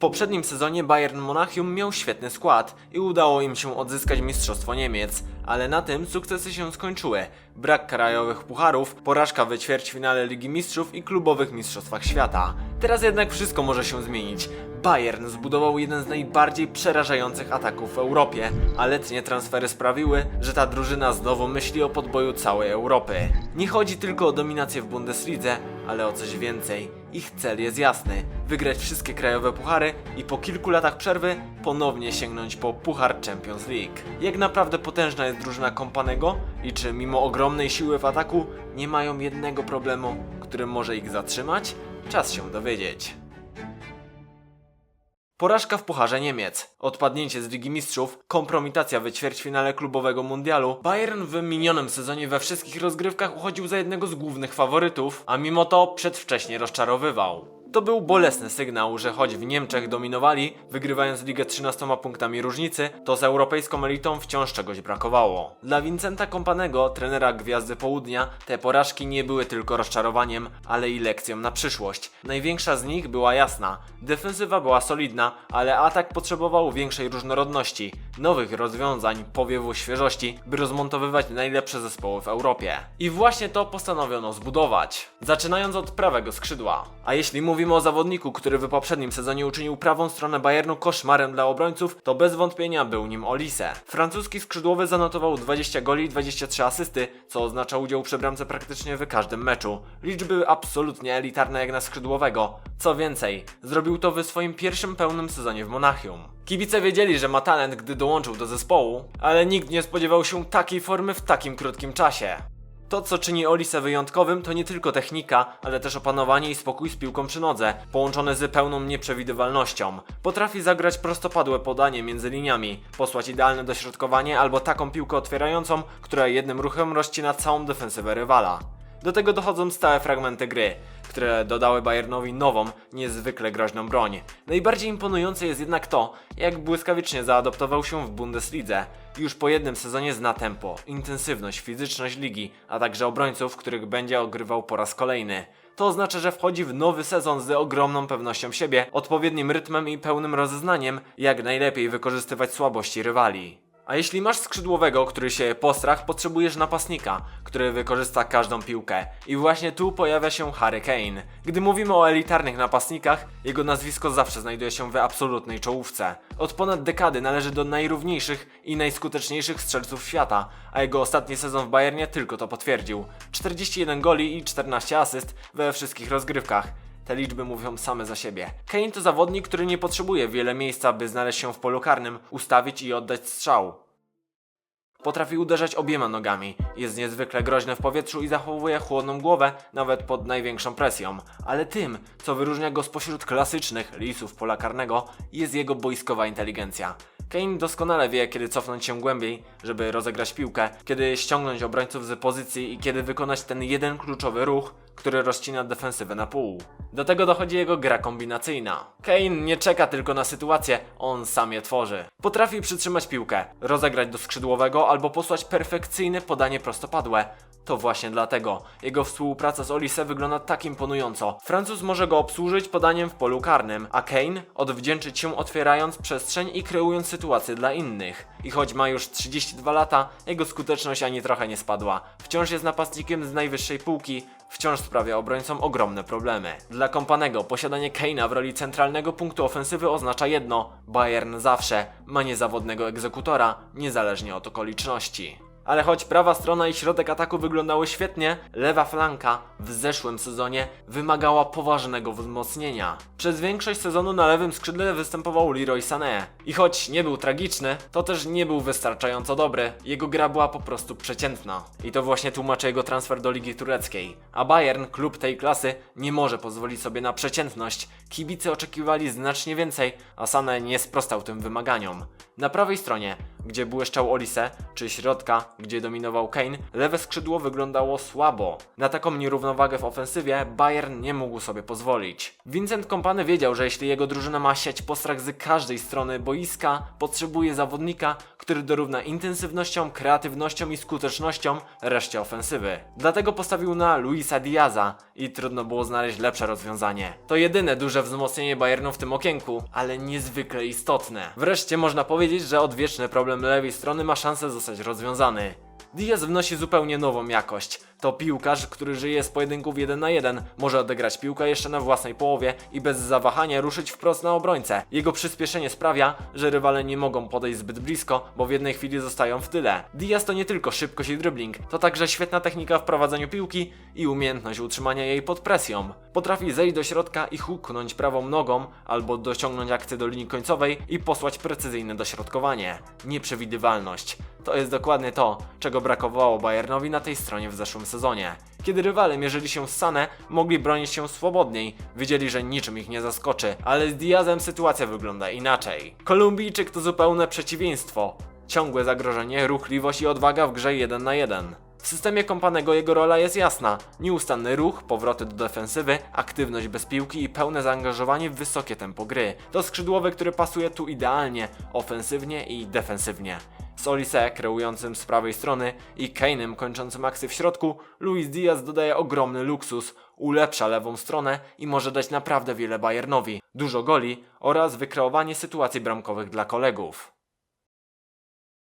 poprzednim sezonie Bayern Monachium miał świetny skład i udało im się odzyskać Mistrzostwo Niemiec, ale na tym sukcesy się skończyły. Brak krajowych pucharów, porażka w ćwierćfinale Ligi Mistrzów i klubowych Mistrzostwach Świata. Teraz jednak wszystko może się zmienić. Bayern zbudował jeden z najbardziej przerażających ataków w Europie, a letnie transfery sprawiły, że ta drużyna znowu myśli o podboju całej Europy. Nie chodzi tylko o dominację w Bundeslidze, ale o coś więcej. Ich cel jest jasny: wygrać wszystkie krajowe puchary i po kilku latach przerwy ponownie sięgnąć po Puchar Champions League. Jak naprawdę potężna jest drużyna Kompanego i czy mimo ogromnej siły w ataku nie mają jednego problemu, który może ich zatrzymać? Czas się dowiedzieć. Porażka w Pucharze Niemiec, odpadnięcie z Ligi Mistrzów, kompromitacja w ćwierćfinale klubowego mundialu. Bayern w minionym sezonie we wszystkich rozgrywkach uchodził za jednego z głównych faworytów, a mimo to przedwcześnie rozczarowywał. To był bolesny sygnał, że choć w Niemczech dominowali, wygrywając ligę 13 punktami różnicy, to z europejską elitą wciąż czegoś brakowało. Dla Vincenta Kompanego, trenera Gwiazdy Południa, te porażki nie były tylko rozczarowaniem, ale i lekcją na przyszłość. Największa z nich była jasna. Defensywa była solidna, ale atak potrzebował większej różnorodności, nowych rozwiązań, powiewu świeżości, by rozmontowywać najlepsze zespoły w Europie. I właśnie to postanowiono zbudować. Zaczynając od prawego skrzydła. A jeśli mówimy o zawodniku, który w poprzednim sezonie uczynił prawą stronę Bayernu koszmarem dla obrońców, to bez wątpienia był nim Olise. Francuski skrzydłowy zanotował 20 goli i 23 asysty, co oznacza udział przy bramce praktycznie w każdym meczu. Liczby absolutnie elitarne jak na skrzydłowego. Co więcej, zrobił to w swoim pierwszym pełnym sezonie w Monachium. Kibice wiedzieli, że ma talent, gdy dołączył do zespołu, ale nikt nie spodziewał się takiej formy w takim krótkim czasie. To, co czyni Olise wyjątkowym, to nie tylko technika, ale też opanowanie i spokój z piłką przy nodze, połączone z pełną nieprzewidywalnością. Potrafi zagrać prostopadłe podanie między liniami, posłać idealne dośrodkowanie albo taką piłkę otwierającą, która jednym ruchem rozcina całą defensywę rywala. Do tego dochodzą stałe fragmenty gry, które dodały Bayernowi nową, niezwykle groźną broń. Najbardziej imponujące jest jednak to, jak błyskawicznie zaadoptował się w Bundeslidze. Już po jednym sezonie zna tempo, intensywność, fizyczność ligi, a także obrońców, których będzie ogrywał po raz kolejny. To oznacza, że wchodzi w nowy sezon z ogromną pewnością siebie, odpowiednim rytmem i pełnym rozeznaniem, jak najlepiej wykorzystywać słabości rywali. A jeśli masz skrzydłowego, który się postrach, potrzebujesz napastnika, który wykorzysta każdą piłkę. I właśnie tu pojawia się Harry Kane. Gdy mówimy o elitarnych napastnikach, jego nazwisko zawsze znajduje się w absolutnej czołówce. Od ponad dekady należy do najrówniejszych i najskuteczniejszych strzelców świata, a jego ostatni sezon w Bayernie tylko to potwierdził. 41 goli i 14 asyst we wszystkich rozgrywkach. Te liczby mówią same za siebie. Kane to zawodnik, który nie potrzebuje wiele miejsca, by znaleźć się w polu karnym, ustawić i oddać strzał. Potrafi uderzać obiema nogami, jest niezwykle groźny w powietrzu i zachowuje chłodną głowę nawet pod największą presją. Ale tym, co wyróżnia go spośród klasycznych lisów pola karnego, jest jego boiskowa inteligencja. Kane doskonale wie, kiedy cofnąć się głębiej, żeby rozegrać piłkę, kiedy ściągnąć obrońców z pozycji i kiedy wykonać ten jeden kluczowy ruch, który rozcina defensywę na pół. Do tego dochodzi jego gra kombinacyjna. Kane nie czeka tylko na sytuację, on sam je tworzy. Potrafi przytrzymać piłkę, rozegrać do skrzydłowego albo posłać perfekcyjne podanie prostopadłe. To właśnie dlatego jego współpraca z Olise wygląda tak imponująco. Francuz może go obsłużyć podaniem w polu karnym, a Kane odwdzięczyć się otwierając przestrzeń i kreując sytuacje dla innych. I choć ma już 32 lata, jego skuteczność ani trochę nie spadła. Wciąż jest napastnikiem z najwyższej półki, wciąż sprawia obrońcom ogromne problemy. Dla Kompanego posiadanie Kane'a w roli centralnego punktu ofensywy oznacza jedno: Bayern zawsze ma niezawodnego egzekutora, niezależnie od okoliczności. Ale choć prawa strona i środek ataku wyglądały świetnie, lewa flanka w zeszłym sezonie wymagała poważnego wzmocnienia. Przez większość sezonu na lewym skrzydle występował Leroy Sané. I choć nie był tragiczny, to też nie był wystarczająco dobry. Jego gra była po prostu przeciętna. I to właśnie tłumaczy jego transfer do Ligi Tureckiej. A Bayern, klub tej klasy, nie może pozwolić sobie na przeciętność. Kibice oczekiwali znacznie więcej, a Sané nie sprostał tym wymaganiom. Na prawej stronie gdzie błyszczał Olise, czy środka, gdzie dominował Kane, lewe skrzydło wyglądało słabo. Na taką nierównowagę w ofensywie Bayern nie mógł sobie pozwolić. Vincent Kompany wiedział, że jeśli jego drużyna ma siać postrach z każdej strony boiska, potrzebuje zawodnika, który dorówna intensywnością, kreatywnością i skutecznością reszcie ofensywy. Dlatego postawił na Luisa Diaza i trudno było znaleźć lepsze rozwiązanie. To jedyne duże wzmocnienie Bayernu w tym okienku, ale niezwykle istotne. Wreszcie można powiedzieć, że odwieczny problem lewej strony ma szansę zostać rozwiązany. Diaz wnosi zupełnie nową jakość. To piłkarz, który żyje z pojedynków 1 na 1, może odegrać piłkę jeszcze na własnej połowie i bez zawahania ruszyć wprost na obrońcę. Jego przyspieszenie sprawia, że rywale nie mogą podejść zbyt blisko, bo w jednej chwili zostają w tyle. Diaz to nie tylko szybkość i dribbling, to także świetna technika w prowadzeniu piłki i umiejętność utrzymania jej pod presją. Potrafi zejść do środka i huknąć prawą nogą, albo dociągnąć akcję do linii końcowej i posłać precyzyjne dośrodkowanie. Nieprzewidywalność. To jest dokładnie to, czego brakowało Bayernowi na tej stronie w zeszłym sezonie. Kiedy rywale mierzyli się z Sane, mogli bronić się swobodniej, wiedzieli, że niczym ich nie zaskoczy, ale z Diazem sytuacja wygląda inaczej. Kolumbijczyk to zupełne przeciwieństwo. Ciągłe zagrożenie, ruchliwość i odwaga w grze 1 na 1. W systemie kompanego jego rola jest jasna. Nieustanny ruch, powroty do defensywy, aktywność bez piłki i pełne zaangażowanie w wysokie tempo gry. To skrzydłowy, który pasuje tu idealnie, ofensywnie i defensywnie. Z Olise kreującym z prawej strony i Kane'em kończącym akcję w środku, Luis Diaz dodaje ogromny luksus, ulepsza lewą stronę i może dać naprawdę wiele Bayernowi, dużo goli oraz wykreowanie sytuacji bramkowych dla kolegów.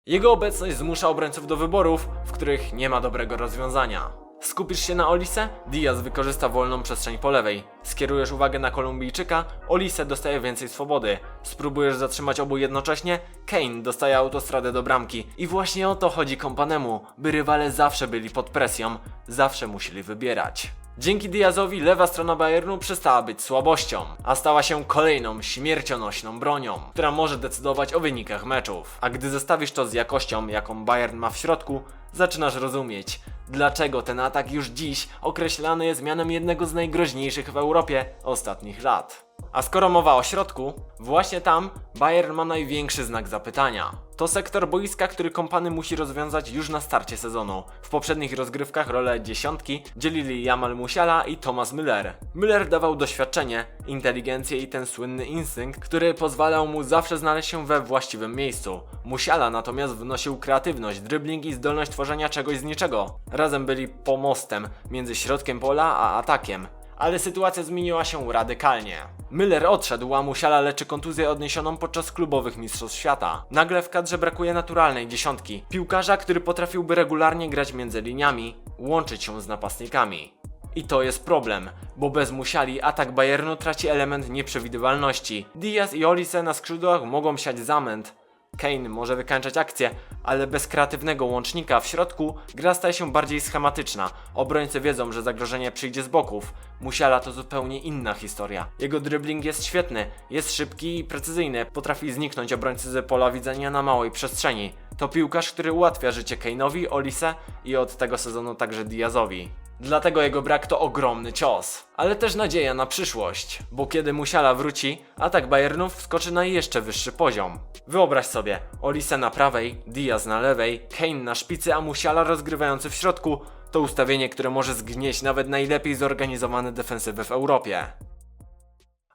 Jego obecność zmusza obrońców do wyborów, w których nie ma dobrego rozwiązania. Skupisz się na Olise? Diaz wykorzysta wolną przestrzeń po lewej. Skierujesz uwagę na Kolumbijczyka? Olise dostaje więcej swobody. Spróbujesz zatrzymać obu jednocześnie? Kane dostaje autostradę do bramki. I właśnie o to chodzi kompanemu, by rywale zawsze byli pod presją, zawsze musieli wybierać. Dzięki Diazowi lewa strona Bayernu przestała być słabością, a stała się kolejną śmiercionośną bronią, która może decydować o wynikach meczów. A gdy zestawisz to z jakością, jaką Bayern ma w środku, zaczynasz rozumieć, dlaczego ten atak już dziś określany jest mianem jednego z najgroźniejszych w Europie ostatnich lat. A skoro mowa o środku, właśnie tam Bayern ma największy znak zapytania. To sektor boiska, który kompany musi rozwiązać już na starcie sezonu. W poprzednich rozgrywkach rolę dziesiątki dzielili Jamal Musiala i Thomas Müller. Müller dawał doświadczenie, inteligencję i ten słynny instynkt, który pozwalał mu zawsze znaleźć się we właściwym miejscu. Musiala natomiast wnosił kreatywność, dribbling i zdolność tworzenia czegoś z niczego. Razem byli pomostem między środkiem pola a atakiem ale sytuacja zmieniła się radykalnie. Müller odszedł, a Musiala leczy kontuzję odniesioną podczas klubowych mistrzostw świata. Nagle w kadrze brakuje naturalnej dziesiątki. Piłkarza, który potrafiłby regularnie grać między liniami, łączyć się z napastnikami. I to jest problem, bo bez Musiali atak Bayernu traci element nieprzewidywalności. Diaz i Olise na skrzydłach mogą siać zamęt, Kane może wykańczać akcję, ale bez kreatywnego łącznika w środku gra staje się bardziej schematyczna. Obrońcy wiedzą, że zagrożenie przyjdzie z boków. Musiala to zupełnie inna historia. Jego dribbling jest świetny, jest szybki i precyzyjny, potrafi zniknąć obrońcy z pola widzenia na małej przestrzeni. To piłkarz, który ułatwia życie Kane'owi, Olise i od tego sezonu także Diazowi. Dlatego jego brak to ogromny cios. Ale też nadzieja na przyszłość, bo kiedy Musiala wróci, atak Bayernów wskoczy na jeszcze wyższy poziom. Wyobraź sobie, Olise na prawej, Diaz na lewej, Kane na szpicy, a Musiala rozgrywający w środku, to ustawienie, które może zgnieść nawet najlepiej zorganizowane defensywy w Europie.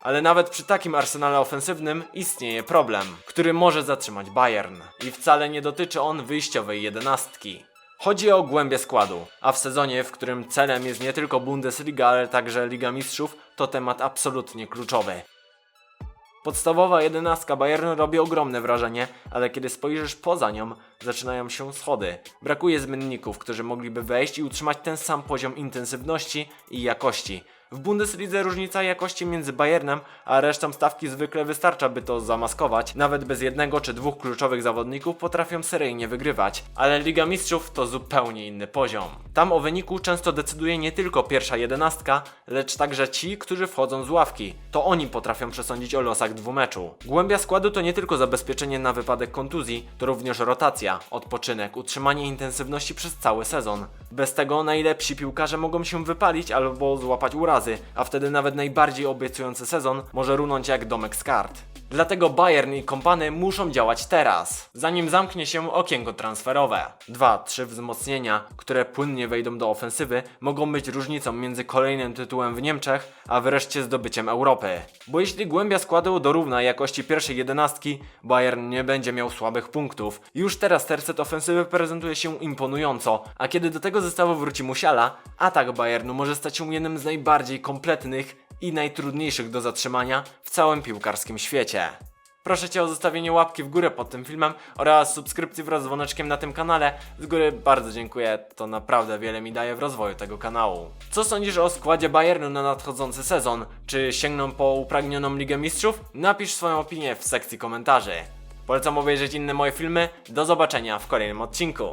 Ale nawet przy takim arsenale ofensywnym istnieje problem, który może zatrzymać Bayern. I wcale nie dotyczy on wyjściowej jedenastki. Chodzi o głębię składu, a w sezonie, w którym celem jest nie tylko Bundesliga, ale także Liga Mistrzów, to temat absolutnie kluczowy. Podstawowa jedenastka Bayernu robi ogromne wrażenie, ale kiedy spojrzysz poza nią, zaczynają się schody. Brakuje zmienników, którzy mogliby wejść i utrzymać ten sam poziom intensywności i jakości. W Bundeslidze różnica jakości między Bayernem a resztą stawki zwykle wystarcza, by to zamaskować. Nawet bez jednego czy dwóch kluczowych zawodników potrafią seryjnie wygrywać. Ale Liga Mistrzów to zupełnie inny poziom. Tam o wyniku często decyduje nie tylko pierwsza jedenastka, lecz także ci, którzy wchodzą z ławki. To oni potrafią przesądzić o losach dwumeczu. Głębia składu to nie tylko zabezpieczenie na wypadek kontuzji, to również rotacja, odpoczynek, utrzymanie intensywności przez cały sezon. Bez tego najlepsi piłkarze mogą się wypalić albo złapać a wtedy nawet najbardziej obiecujący sezon może runąć jak domek z kart. Dlatego Bayern i kompany muszą działać teraz, zanim zamknie się okienko transferowe. Dwa, trzy wzmocnienia, które płynnie wejdą do ofensywy, mogą być różnicą między kolejnym tytułem w Niemczech, a wreszcie zdobyciem Europy. Bo jeśli głębia składu dorówna jakości pierwszej jedenastki, Bayern nie będzie miał słabych punktów. Już teraz tercet ofensywy prezentuje się imponująco, a kiedy do tego zestawu wróci Musiala, atak Bayernu może stać się jednym z najbardziej kompletnych i najtrudniejszych do zatrzymania w całym piłkarskim świecie. Proszę Cię o zostawienie łapki w górę pod tym filmem oraz subskrypcji wraz z dzwoneczkiem na tym kanale. Z góry bardzo dziękuję, to naprawdę wiele mi daje w rozwoju tego kanału. Co sądzisz o składzie Bayernu na nadchodzący sezon? Czy sięgną po upragnioną Ligę Mistrzów? Napisz swoją opinię w sekcji komentarzy. Polecam obejrzeć inne moje filmy. Do zobaczenia w kolejnym odcinku.